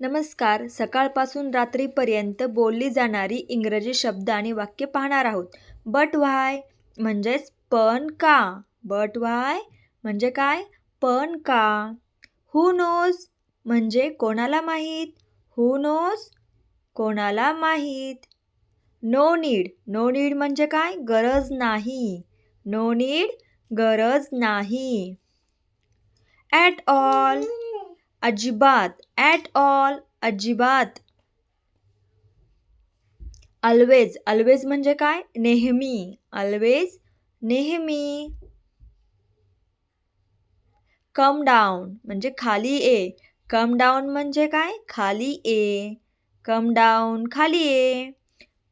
नमस्कार. सकाळपासून रात्रीपर्यंत बोलली जाणारी इंग्रजी शब्द आणि वाक्य पाहणार आहोत. बट व्हाय म्हणजेच पण का? बट व्हाय म्हणजे काय? पण का? हू नोज म्हणजे कोणाला माहीत? हू नोज कोणाला माहीत? No need. नो नीड म्हणजे काय? गरज नाही. No need. गरज नाही. At all. अजिबात ॲट ऑल अजिबात. अल्वेज अल्वेज म्हणजे काय? नेहमी. अल्वेज नेहमी. कम डाऊन म्हणजे खाली ए कम डाऊन म्हणजे काय? खाली ए कम डाऊन खाली ए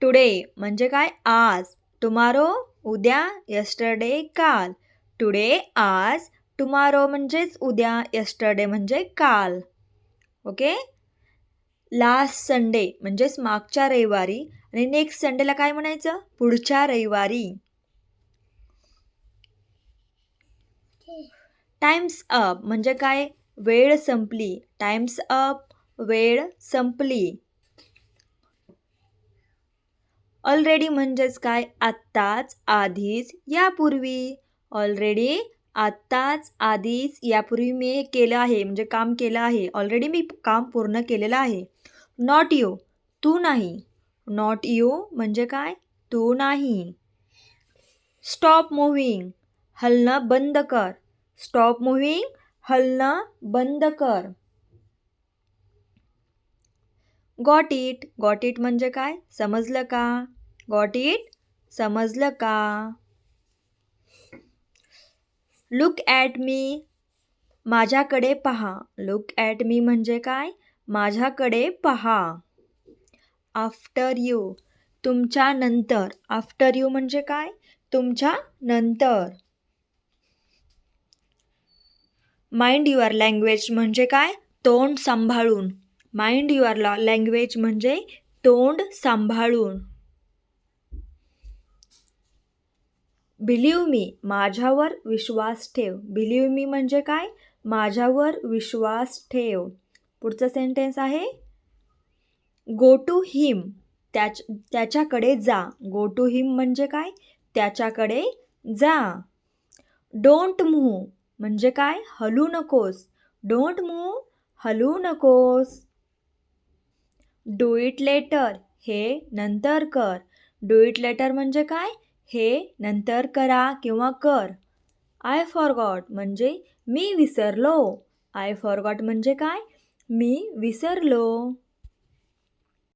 टुडे म्हणजे काय? आज. टुमारो उद्या यस्टरडे काल. टुडे आज. टुमारो म्हणजेच उद्या यस्टरडे म्हणजे काल. ओके लास्ट संडे म्हणजेच मागच्या रविवारी. आणि नेक्स्ट संडेला काय म्हणायचं? पुढच्या रविवारी. टाइम्स अप म्हणजे काय? वेळ संपली. टाइम्स अप वेळ संपली. ऑलरेडी म्हणजेच काय? आत्ताच आधीच यापूर्वी. ऑलरेडी आत्ताच आधीच यापूर्वी मी केलं आहे म्हणजे काम केलं आहे. ऑलरेडी मी काम पूर्ण केलेलं आहे. नॉट यू तू नाही. नॉट यू म्हणजे काय? तू नाही. स्टॉप मूव्हिंग हलणं बंद कर. स्टॉप मूव्हिंग हलणं बंद कर. गॉट इट गॉट इट म्हणजे काय? समजलं का? गॉट इट समजलं का? लुक ॲट मी माझ्याकडे पहा. लुक ॲट मी म्हणजे काय? माझ्याकडे पहा. आफ्टर यू तुमच्या नंतर आफ्टर यू म्हणजे काय? तुमच्या नंतर माइंड युअर लँग्वेज म्हणजे काय? तोंड सांभाळून. माइंड युअर लँग्वेज म्हणजे तोंड सांभाळून. बिलीव मी माझ्यावर विश्वास ठेव. बिलीव मी म्हणजे काय? माझ्यावर विश्वास ठेव. पुढचं सेंटेन्स आहे गो टू हिम त्याच त्याच्याकडे जा. गो टू हिम म्हणजे काय? त्याच्याकडे जा. डोंट मूव म्हणजे काय? हलू नकोस. डोंट मूव हलू नकोस. डू इट लेटर हे नंतर कर. डू इट लेटर म्हणजे काय? हे नंतर करा किंवा कर. आय फॉरगॉट म्हणजे मी विसरलो. आय फॉरगॉट म्हणजे काय? मी विसरलो.